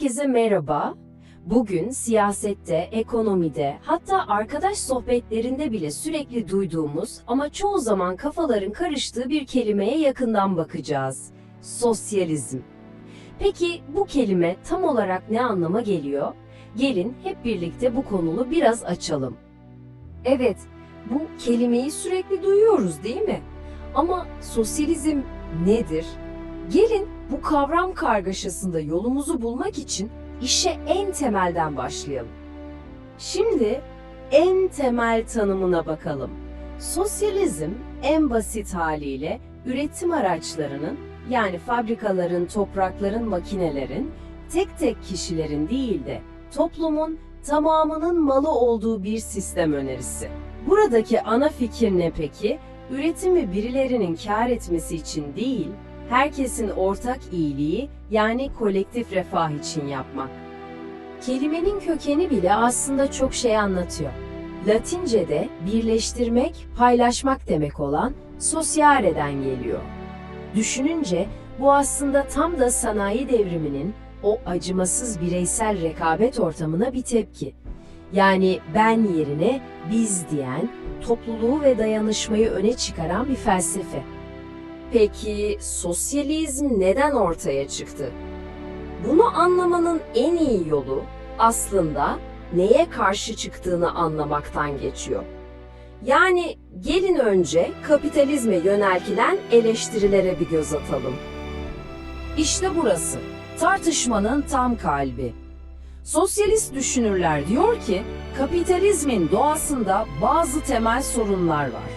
Herkese merhaba. Bugün siyasette, ekonomide, hatta arkadaş sohbetlerinde bile sürekli duyduğumuz ama çoğu zaman kafaların karıştığı bir kelimeye yakından bakacağız. Sosyalizm. Peki bu kelime tam olarak ne anlama geliyor? Gelin hep birlikte bu konulu biraz açalım. Evet, bu kelimeyi sürekli duyuyoruz değil mi? Ama sosyalizm nedir? Gelin bu kavram kargaşasında yolumuzu bulmak için işe en temelden başlayalım. Şimdi en temel tanımına bakalım. Sosyalizm en basit haliyle üretim araçlarının yani fabrikaların, toprakların, makinelerin tek tek kişilerin değil de toplumun tamamının malı olduğu bir sistem önerisi. Buradaki ana fikir ne peki? Üretimi birilerinin kar etmesi için değil, herkesin ortak iyiliği yani kolektif refah için yapmak. Kelimenin kökeni bile aslında çok şey anlatıyor. Latince'de birleştirmek, paylaşmak demek olan sociare'den geliyor. Düşününce bu aslında tam da sanayi devriminin o acımasız bireysel rekabet ortamına bir tepki. Yani ben yerine biz diyen, topluluğu ve dayanışmayı öne çıkaran bir felsefe. Peki sosyalizm neden ortaya çıktı? Bunu anlamanın en iyi yolu aslında neye karşı çıktığını anlamaktan geçiyor. Yani gelin önce kapitalizme yöneltilen eleştirilere bir göz atalım. İşte burası, tartışmanın tam kalbi. Sosyalist düşünürler diyor ki, kapitalizmin doğasında bazı temel sorunlar var.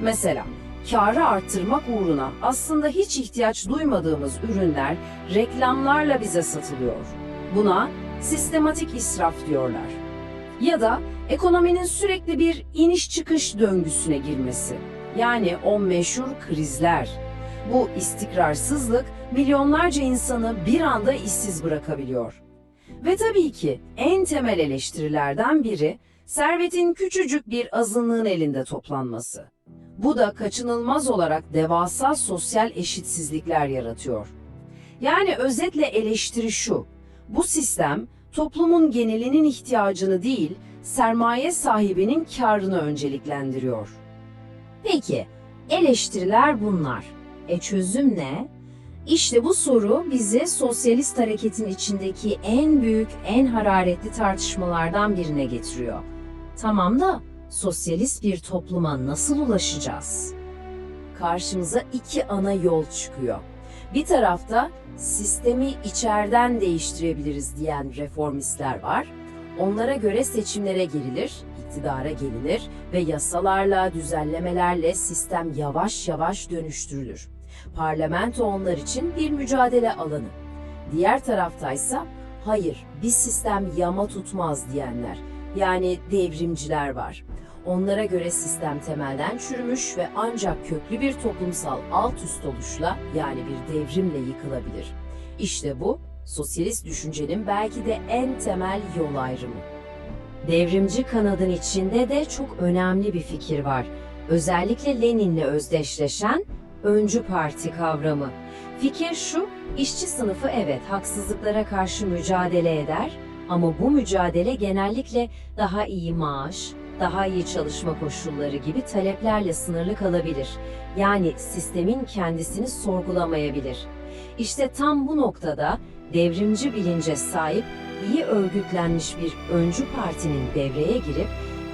Mesela, karı arttırmak uğruna aslında hiç ihtiyaç duymadığımız ürünler reklamlarla bize satılıyor. Buna sistematik israf diyorlar. Ya da ekonominin sürekli bir iniş çıkış döngüsüne girmesi. Yani o meşhur krizler. Bu istikrarsızlık milyonlarca insanı bir anda işsiz bırakabiliyor. Ve tabii ki en temel eleştirilerden biri servetin küçücük bir azınlığın elinde toplanması. Bu da kaçınılmaz olarak devasa sosyal eşitsizlikler yaratıyor. Yani özetle eleştiri şu, bu sistem toplumun genelinin ihtiyacını değil, sermaye sahibinin karını önceliklendiriyor. Peki, eleştiriler bunlar. E çözüm ne? İşte bu soru bizi sosyalist hareketin içindeki en büyük, en hararetli tartışmalardan birine getiriyor. Tamam da sosyalist bir topluma nasıl ulaşacağız? Karşımıza iki ana yol çıkıyor. Bir tarafta sistemi içeriden değiştirebiliriz diyen reformistler var. Onlara göre seçimlere girilir, iktidara gelinir ve yasalarla, düzenlemelerle sistem yavaş yavaş dönüştürülür. Parlamento onlar için bir mücadele alanı. Diğer taraftaysa hayır bir sistem yama tutmaz diyenler yani devrimciler var. Onlara göre sistem temelden çürümüş ve ancak köklü bir toplumsal alt üst oluşla yani bir devrimle yıkılabilir. İşte bu sosyalist düşüncenin belki de en temel yol ayrımı. Devrimci kanadın içinde de çok önemli bir fikir var. Özellikle Lenin'le özdeşleşen öncü parti kavramı. Fikir şu, işçi sınıfı evet haksızlıklara karşı mücadele eder ama bu mücadele genellikle daha iyi maaş, daha iyi çalışma koşulları gibi taleplerle sınırlı kalabilir. Yani sistemin kendisini sorgulamayabilir. İşte tam bu noktada devrimci bilince sahip iyi örgütlenmiş bir öncü partinin devreye girip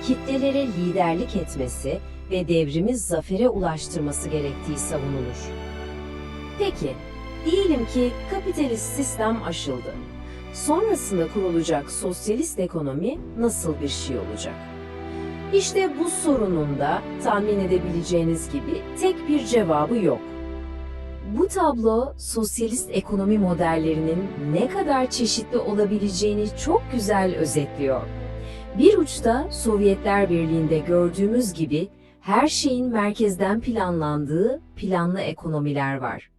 kitlelere liderlik etmesi ve devrimi zafere ulaştırması gerektiği savunulur. Peki, diyelim ki kapitalist sistem aşıldı. Sonrasında kurulacak sosyalist ekonomi nasıl bir şey olacak? İşte bu sorunun da tahmin edebileceğiniz gibi tek bir cevabı yok. Bu tablo sosyalist ekonomi modellerinin ne kadar çeşitli olabileceğini çok güzel özetliyor. Bir uçta Sovyetler Birliği'nde gördüğümüz gibi her şeyin merkezden planlandığı planlı ekonomiler var.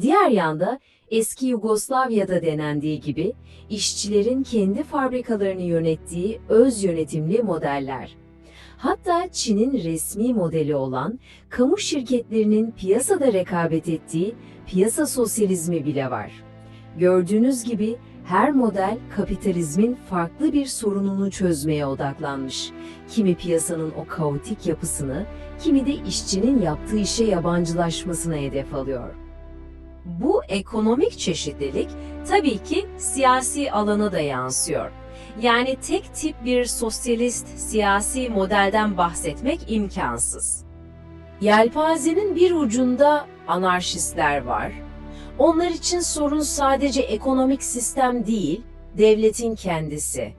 Diğer yanda eski Yugoslavya'da denendiği gibi işçilerin kendi fabrikalarını yönettiği öz yönetimli modeller. Hatta Çin'in resmi modeli olan kamu şirketlerinin piyasada rekabet ettiği piyasa sosyalizmi bile var. Gördüğünüz gibi Her model kapitalizmin farklı bir sorununu çözmeye odaklanmış. Kimi piyasanın o kaotik yapısını, kimi de işçinin yaptığı işe yabancılaşmasına hedef alıyor. Bu ekonomik çeşitlilik tabii ki siyasi alana da yansıyor. Yani tek tip bir sosyalist siyasi modelden bahsetmek imkansız. Yelpazenin bir ucunda anarşistler var. Onlar için sorun sadece ekonomik sistem değil, devletin kendisi.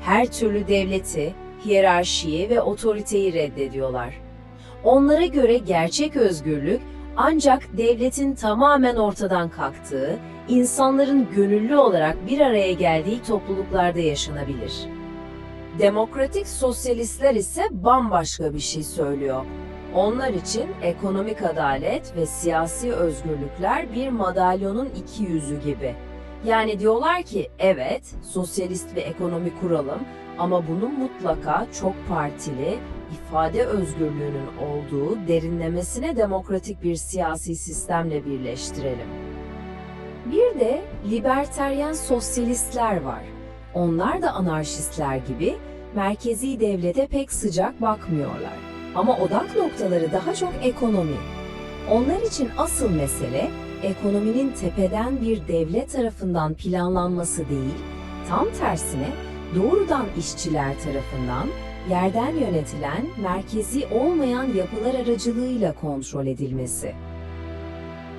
Her türlü devleti, hiyerarşiyi ve otoriteyi reddediyorlar. Onlara göre gerçek özgürlük ancak devletin tamamen ortadan kalktığı, insanların gönüllü olarak bir araya geldiği topluluklarda yaşanabilir. Demokratik sosyalistler ise bambaşka bir şey söylüyor. Onlar için ekonomik adalet ve siyasi özgürlükler bir madalyonun iki yüzü gibi. Yani diyorlar ki evet sosyalist bir ekonomi kuralım ama bunun mutlaka çok partili, ifade özgürlüğünün olduğu derinlemesine demokratik bir siyasi sistemle birleştirelim. Bir de liberteryen sosyalistler var. Onlar da anarşistler gibi merkezi devlete pek sıcak bakmıyorlar. Ama odak noktaları daha çok ekonomi. Onlar için asıl mesele ekonominin tepeden bir devlet tarafından planlanması değil, tam tersine doğrudan işçiler tarafından yerden yönetilen merkezi olmayan yapılar aracılığıyla kontrol edilmesi.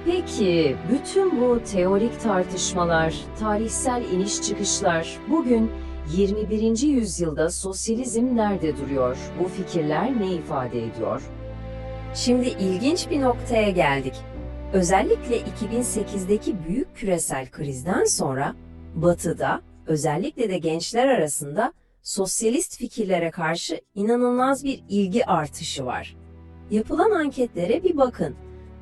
Peki bütün bu teorik tartışmalar, tarihsel iniş çıkışlar bugün 21. yüzyılda sosyalizm nerede duruyor? Bu fikirler ne ifade ediyor? Şimdi ilginç bir noktaya geldik. Özellikle 2008'deki büyük küresel krizden sonra Batı'da, özellikle de gençler arasında sosyalist fikirlere karşı inanılmaz bir ilgi artışı var. Yapılan anketlere bir bakın.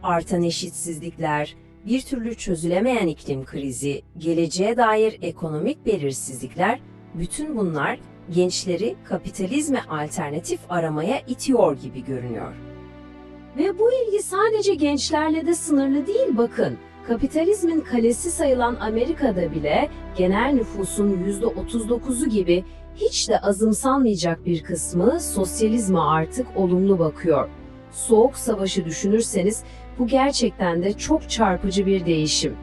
Artan eşitsizlikler, bir türlü çözülemeyen iklim krizi, geleceğe dair ekonomik belirsizlikler, bütün bunlar gençleri kapitalizme alternatif aramaya itiyor gibi görünüyor. Ve bu ilgi sadece gençlerle de sınırlı değil bakın. Kapitalizmin kalesi sayılan Amerika'da bile genel nüfusun %39'u gibi hiç de azımsanmayacak bir kısmı sosyalizme artık olumlu bakıyor. Soğuk Savaşı düşünürseniz bu gerçekten de çok çarpıcı bir değişim.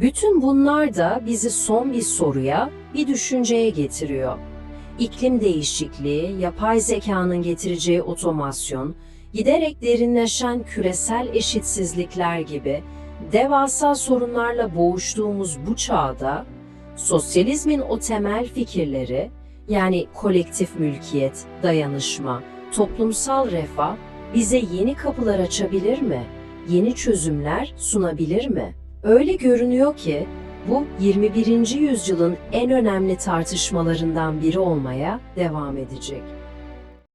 Bütün bunlar da bizi son bir soruya, bir düşünceye getiriyor. İklim değişikliği, yapay zekanın getireceği otomasyon, giderek derinleşen küresel eşitsizlikler gibi devasa sorunlarla boğuştuğumuz bu çağda sosyalizmin o temel fikirleri yani kolektif mülkiyet, dayanışma, toplumsal refah bize yeni kapılar açabilir mi? Yeni çözümler sunabilir mi? Öyle görünüyor ki bu 21. yüzyılın en önemli tartışmalarından biri olmaya devam edecek.